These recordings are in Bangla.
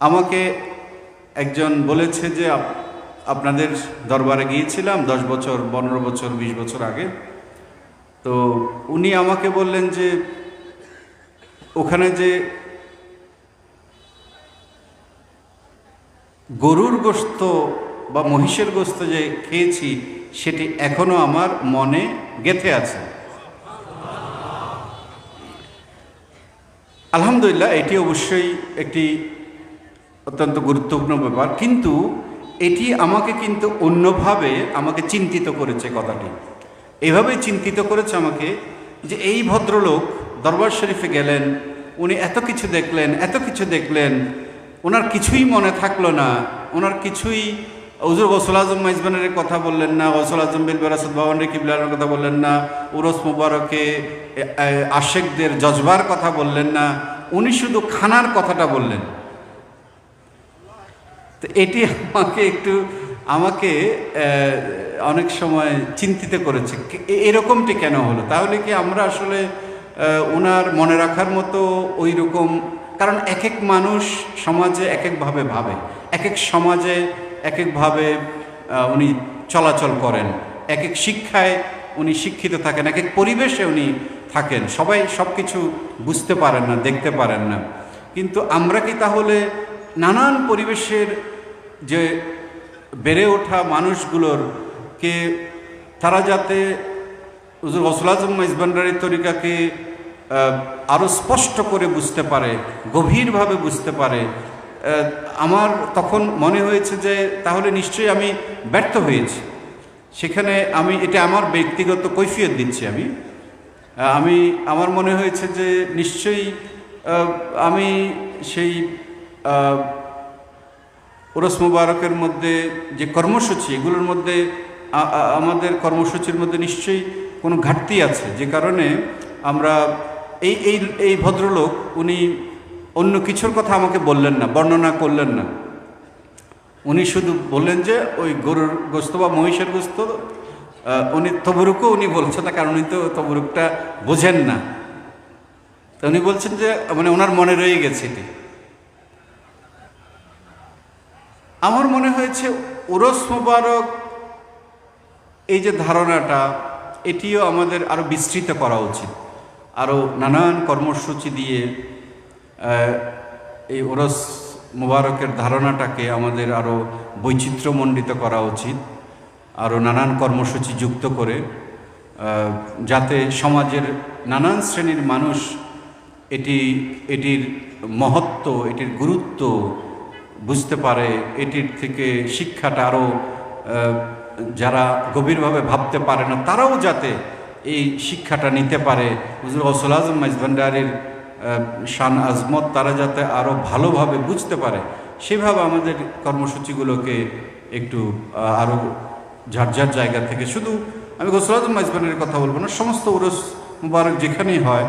আমাকে একজন বলেছে যে আপ- আপনাদের দরবারে গিয়েছিলাম দশ বছর, পনেরো বছর, বিশ বছর আগে। তো উনি আমাকে বললেন যে, ওখানে যে গরুর গোস্ত বা মহিষের গোস্ত যে খেয়েছি, সেটি এখনও আমার মনে গেথে আছে। আলহামদুলিল্লাহ, এটি অবশ্যই একটি অত্যন্ত গুরুত্বপূর্ণ ব্যাপার। কিন্তু এটি আমাকে কিন্তু অন্যভাবে আমাকে চিন্তিত করেছে কথাটি। এভাবেই চিন্তিত করেছে আমাকে যে এই ভদ্রলোক দরবার শরীফে গেলেন, উনি এত কিছু দেখলেন, এত কিছু দেখলেন, ওনার কিছুই মনে থাকল না, ওনার কিছুই উজুর গসল আজম মাইজবানের কথা বললেন না, গসল আজম বিল বেরাসত বাবানের কিবলার কথা বললেন না, উরস মুবারকে আশেকদের জজবার কথা বললেন না, উনি শুধু খানার কথাটা বললেন। তো এটি আমাকে একটু, আমাকে অনেক সময় চিন্তিত করেছে। এরকমটি কেন হলো? তাহলে কি আমরা আসলে ওনার মনে রাখার মতো ওই রকম কারণ এক এক মানুষ সমাজে এক একভাবে ভাবে। এক এক সমাজে এক একভাবে উনি চলাচল করেন। এক এক শিক্ষায় উনি শিক্ষিত থাকেন। এক এক পরিবেশে উনি থাকেন। সবাই সব কিছু বুঝতে পারেন না, দেখতে পারেন না। কিন্তু আমরা কি তাহলে নানান পরিবেশের যে বেড়ে ওঠা মানুষগুলোর কে তারা যাতে হুজুর গসল আজম ইসবান্ডারি তরিকাকে আরও স্পষ্ট করে বুঝতে পারে, গভীরভাবে বুঝতে পারে আমার তখন মনে হয়েছে যে তাহলে নিশ্চয়ই আমি ব্যর্থ হয়েছি। সেখানে আমি, এটা আমার ব্যক্তিগত কৈফিয়ত দিচ্ছি আমি। আমি, আমার মনে হয়েছে যে নিশ্চয়ই আমি সেই ওরস মুবারকের মধ্যে যে কর্মসূচি, এগুলোর মধ্যে আমাদের কর্মসূচির মধ্যে নিশ্চয়ই কোনো ঘাটতি আছে। যে কারণে আমরা এই এই এই ভদ্রলোক, উনি অন্য কিছুর কথা আমাকে বললেন না, বর্ণনা করলেন না। উনি শুধু বললেন যে, ওই গরুর গোস্ত বা মহিষের গোস্ত উনি তবরুকও উনি বলছেন না, কারণ উনি তো তবরুকটা বোঝেন না। তো উনি বলছেন যে মানে ওনার মনে রয়ে গেছে এটি। আমার মনে হয়েছে, ওরস মোবারক, এই যে ধারণাটা, এটিও আমাদের আরও বিস্তৃত করা উচিত। আরও নানান কর্মসূচি দিয়ে এই ওরস মোবারকের ধারণাটাকে আমাদের আরও বৈচিত্র্যমণ্ডিত করা উচিত আরও নানান কর্মসূচি যুক্ত করে যাতে সমাজের নানান শ্রেণির মানুষ এটি, এটির মহত্ব, এটির গুরুত্ব বুঝতে পারে, এটির থেকে শিক্ষাটা আরও যারা গভীরভাবে ভাবতে পারে না, তারাও যাতে এই শিক্ষাটা নিতে পারে। হুজুর গসল আজম মাইজভান্ডারির শান আজমত, তারা যাতে আরও ভালোভাবে বুঝতে পারে। সেভাবে আমাদের কর্মসূচিগুলোকে একটু আরও ঝাড় জায়গা থেকে শুধু আমি গসল আজম মাইজভান্ডারির কথা বলব না, সমস্ত উরস মুবারক যেখানেই হয়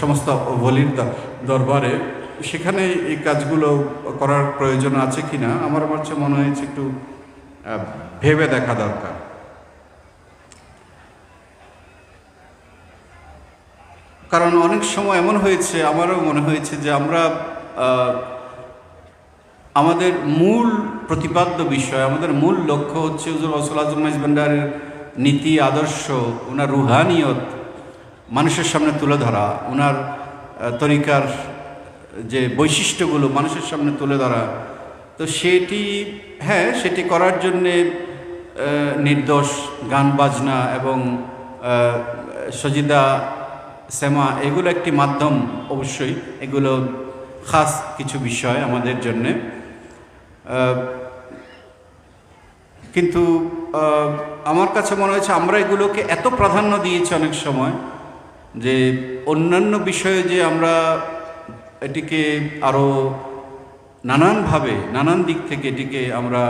সমস্ত বলির দরবারে সেখানে এই কাজগুলো করার প্রয়োজন আছে কিনা, আমার আমার কাছে মনে হয়েছে একটু ভেবে দেখা দরকার। কারণ অনেক সময় এমন হয়েছে, আমারও মনে হয়েছে যে আমরা আমাদের মূল প্রতিপাদ্য বিষয়, আমাদের মূল লক্ষ্য হচ্ছে হুজুর রসুল আজম ভান্ডারের নীতি, আদর্শ ওনার রুহানিয়ত মানুষের সামনে তুলে ধরা ওনার তরিকার যে বৈশিষ্ট্যগুলো মানুষের সামনে তুলে ধরা, তো সেটি হ্যাঁ সেটি করার জন্যে নির্দোষ, গান বাজনা এবং সজিদা সেমা এগুলো একটি মাধ্যম অবশ্যই। এগুলো খাস কিছু বিষয় আমাদের জন্যে। কিন্তু আমার কাছে মনে হয়েছে আমরা এগুলোকে এত প্রাধান্য দিয়েছি অনেক সময় যে অন্যান্য বিষয়ে যে আমরা এটিকে আরও নানানভাবে, নানান দিক থেকে এটিকে আমরা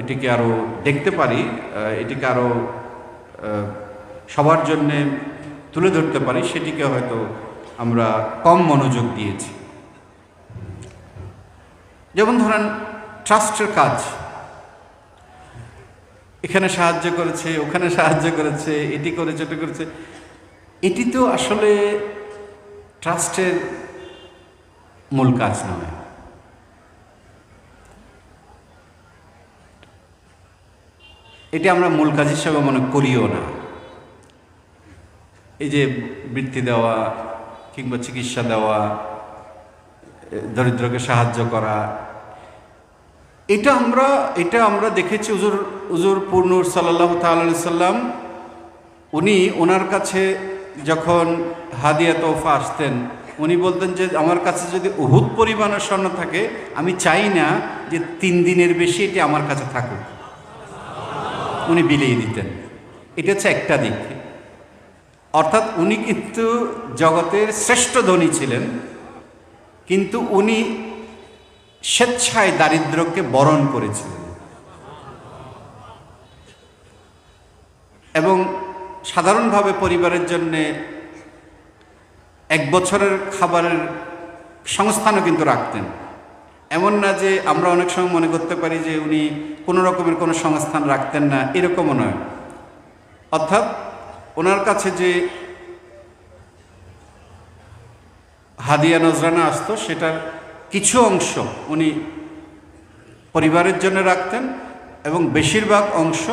এটিকে আরও দেখতে পারি এটিকে আরও সবার জন্যে তুলে ধরতে পারি, সেটিকে হয়তো আমরা কম মনোযোগ দিয়েছি। যেমন ধরেন, ট্রাস্টের কাজ। এখানে সাহায্য করেছে, ওখানে সাহায্য করেছে, এটি করেছে, ওটি করেছে। এটি তো আসলে ট্রাস্টের মূল কাজ নয়। এটা আমরা মূল কাজ হিসাবে মনে করিও না। এই যে বৃত্তি দেওয়া কিংবা চিকিৎসা দেওয়া, দরিদ্রকে সাহায্য করা, এটা আমরা এটা আমরা দেখেছি উজুর উজুর পূর্ণুর সাল্লাহ সাল্লাম, উনি ওনার কাছে যখন হাদিয়া তোফা আসতেন উনি বলতেন যে, আমার কাছে যদি উহুদ পরিমাণের স্বর্ণ থাকে, আমি চাই না যে তিন দিনের বেশি এটি আমার কাছে থাকুক। উনি বিলিয়ে দিতেন। এটা হচ্ছে একটা দিক। অর্থাৎ উনি কিন্তু জগতের শ্রেষ্ঠ ধনী ছিলেন, কিন্তু উনি স্বেচ্ছায় দারিদ্র্যকে বরণ করেছিলেন। এবং সাধারণভাবে পরিবারের জন্যে এক বছরের খাবারের সংস্থানও কিন্তু রাখতেন। এমন না যে আমরা অনেক সময় মনে করতে পারি যে উনি কোনো রকমের কোনো সংস্থান রাখতেন না, এরকমও নয়। অর্থাৎ ওনার কাছে যে হাদিয়া নজরানা আসতো, সেটার কিছু অংশ উনি পরিবারের জন্য রাখতেন এবং বেশিরভাগ অংশ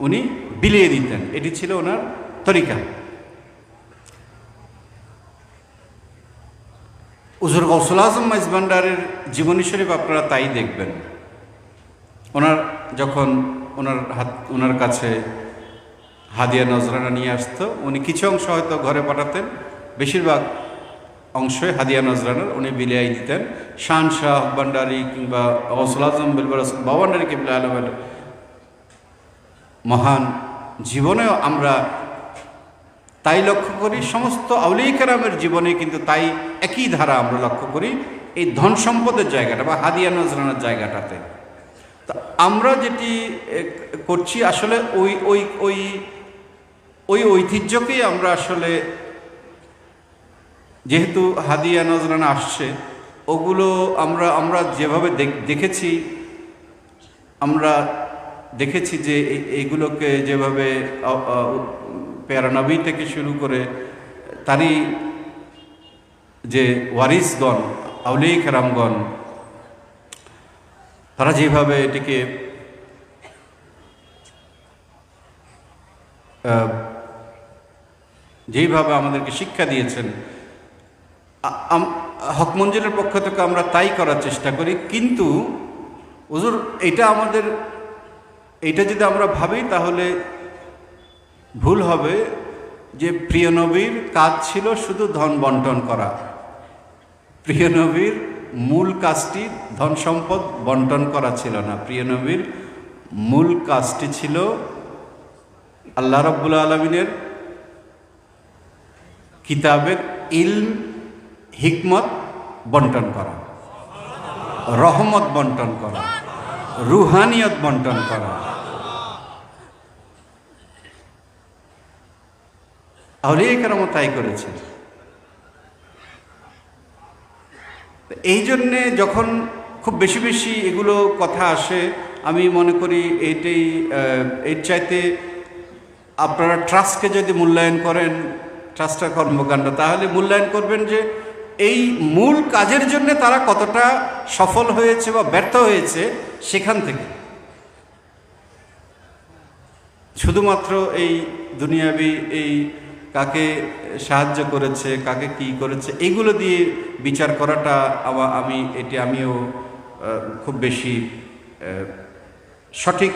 উনি বিলিয়ে দিতেন। এটি ছিল ওনার তরিকা। উজুর গৌসুল আজম মাইজভান্ডারের জীবনী শরীফ আপনারা তাই দেখবেন। ওনার যখন ওনার হাত, ওনার কাছে হাদিয়া নজরানা নিয়ে আসতো, উনি কিছু অংশ হয়তো ঘরে পাঠাতেন, বেশিরভাগ অংশই হাদিয়া নজরানার, উনি বিলিয়াই দিতেন। শান শাহ ভান্ডারি কিংবা গৌসুল আজম বিলবার বাবান্ডারি কিবলা আলমের মহান জীবনেও আমরা তাই লক্ষ্য করি সমস্ত আউলিকেরামের জীবনে কিন্তু তাই একই ধারা আমরা লক্ষ্য করি এই ধন সম্পদের জায়গাটা বা হাদিয়া নজরানার জায়গাটাতে। তা আমরা যেটি করছি আসলে ওই ওই ওই ওই ঐতিহ্যকেই আমরা আসলে যেহেতু হাদিয়া নজরানা আসছে, ওগুলো আমরা আমরা যেভাবে দেখ- দেখেছি, আমরা দেখেছি যে এই- এইগুলোকে যেভাবে আ- আ- পেয়ারা নবী থেকে শুরু করে তারই যে ওয়ারিসগণ আউলি খেরামগণ তারা যেভাবে এটিকে যেইভাবে আমাদেরকে শিক্ষা দিয়েছেন, আ- আম- হক মঞ্জিলের পক্ষ থেকে আমরা তাই করার চেষ্টা করি। কিন্তু হুজুর, এটা আমাদের, এটা যদি আমরা ভাবি তাহলে ভুল হবে যে প্রিয় নবীর কাজ ছিল শুধু ধন বন্টন করা। প্রিয় নবীর মূল কাজটি ধন সম্পদ বন্টন করা ছিল না। প্রিয় নবীর মূল কাজটি ছিল আল্লাহ রব্বুল আলমিনের কিতাবের ইলম, হিকমত বন্টন করা। রহমত বন্টন করা। রুহানিয়ত বন্টন করা। আউলিয়া কেরাম তাই করেছে। এই জন্যে যখন খুব বেশি বেশি এগুলো কথা আসে, আমি মনে করি এইটাই এর চাইতে আপনারা ট্রাস্টকে যদি মূল্যায়ন করেন ট্রাস্টের কর্মকাণ্ড, তাহলে মূল্যায়ন করবেন যে এই মূল কাজের জন্য তারা কতটা সফল হয়েছে বা ব্যর্থ হয়েছে সেখান থেকে। শুধুমাত্র এই দুনিয়াবি এই কাকে সাহায্য করেছে, কাকে কি করেছে, এগুলো দিয়ে বিচার করাটা আবার আমি, এটি আমিও খুব বেশি সঠিক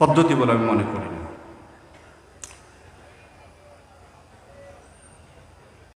পদ্ধতি বলে আমি মনে করি